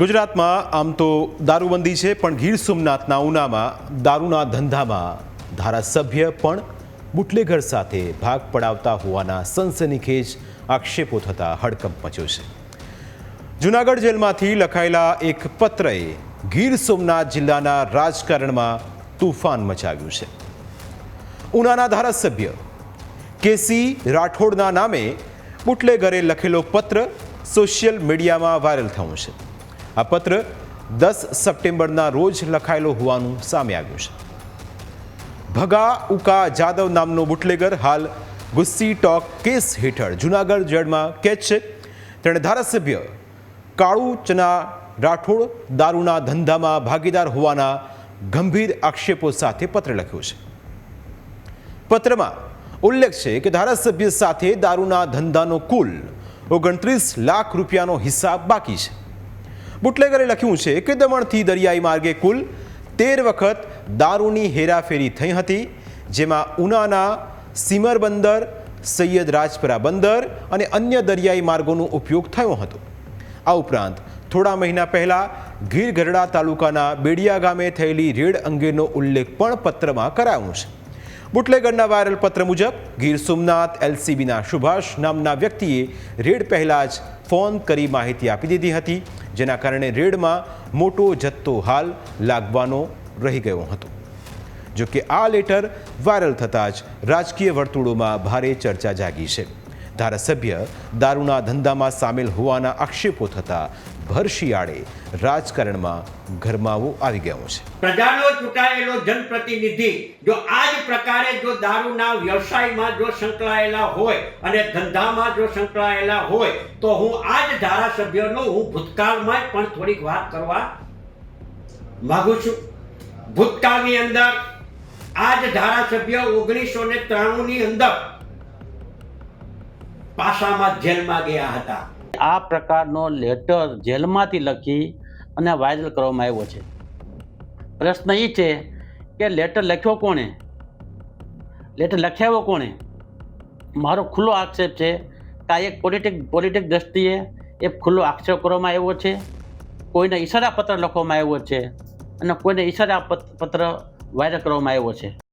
ગુજરાતમાં આમ તો દારૂબંધી છે, પણ ગીર સોમનાથના ઉનામાં દારૂના ધંધામાં ધારાસભ્ય પણ બુટલેગર સાથે ભાગ પડાવતા હોવાના સનસનીખેજ આક્ષેપો થતા હડકંપ મચ્યો છે. જૂનાગઢ જેલમાંથી લખાયેલા એક પત્રએ ગીર સોમનાથ જિલ્લાના રાજકારણમાં તુફાન મચાવ્યું છે. ઉનાના ધારાસભ્ય કેસી રાઠોડના નામે બુટલેગરે લખેલો પત્ર સોશિયલ મીડિયામાં વાયરલ થયું છે. આ પત્ર દસ સપ્ટેમ્બરના રોજ લખાયેલો હોવાનું સામે આવ્યું છે. ભગા ઉકા જાદવ નામનો બુટલેગર હાલ ગુસ્સી ટોક કેસ હેઠળ જૂનાગઢ જેડમાં કેદ છે. તેણે ધારાસભ્ય કાળુ ચના રાઠોડ દારૂના ધંધામાં ભાગીદાર હોવાના ગંભીર આક્ષેપો સાથે પત્ર લખ્યો છે. પત્રમાં ઉલ્લેખ છે કે ધારાસભ્ય સાથે દારૂના ધંધાનો કુલ ઓગણત્રીસ લાખ રૂપિયાનો હિસાબ બાકી છે. બુટલેગરે લખ્યું છે કે દમણથી દરિયાઈ માર્ગે કુલ તેર વખત દારૂની હેરાફેરી થઈ હતી, જેમાં ઉનાના સીમર બંદર, સૈયદ રાજપરા બંદર અને અન્ય દરિયાઈ માર્ગોનો ઉપયોગ થયો હતો. આ ઉપરાંત થોડા મહિના પહેલાં ગીર ગઢડા તાલુકાના બેડિયા ગામે થયેલી રેડ અંગેનો ઉલ્લેખ પણ પત્રમાં કરાયો છે. બુટલેગરના વાયરલ પત્ર મુજબ, ગીર સોમનાથ, એલસીબીના સુભાષ નામના વ્યક્તિએ રેડ પહેલાં જ ફોન કરી માહિતી આપી દીધી હતી જેના કારણે રેડમાં મોટો જથ્થો હાલ લાગવાનો રહી ગયો હતો. જો કે આ લેટર વાયરલ થતાં જ રાજકીય વર્તુળોમાં ભારે ચર્ચા જાગી છે. ધારાસભ્ય દારૂના ધંધામાં સામેલ હોવાના આક્ષેપો થતાં ભર શિયાળે રાજકારણમાં ગરમાવો આવી ગયો છે. પ્રજાનો ચૂંટાયેલો જનપ્રતિનિધિ જો આ જ પ્રકારે જો દારૂના વ્યવસાયમાં જો સંકળાયેલા હોય અને ધંધામાં જો સંકળાયેલા હોય, તો હું આ જ ધારાસભ્યનો હું ભૂતકાળમાં પણ થોડીક વાત કરવા માંગુ છું. ભૂતકાળની અંદર આ જ ધારાસભ્ય ઓગણીસો ને ત્રાણુંની અંદર પાસામાં જેલમાં ગયા હતા. આ પ્રકારનો લેટર જેલમાંથી લખી અને વાયરલ કરવામાં આવ્યો છે. પ્રશ્ન એ છે કે લેટર લખ્યો કોણે? લેટર લખ્યાવો કોણે? મારો ખુલ્લો આક્ષેપ છે કે આ એક પોલિટિક પોલિટિક દ્રષ્ટિએ એ ખુલ્લો આક્ષેપ કરવામાં આવ્યો છે. કોઈને ઈશારા પત્ર લખવામાં આવ્યો છે અને કોઈને ઈશારા પત- પત્ર વાયરલ કરવામાં આવ્યો છે.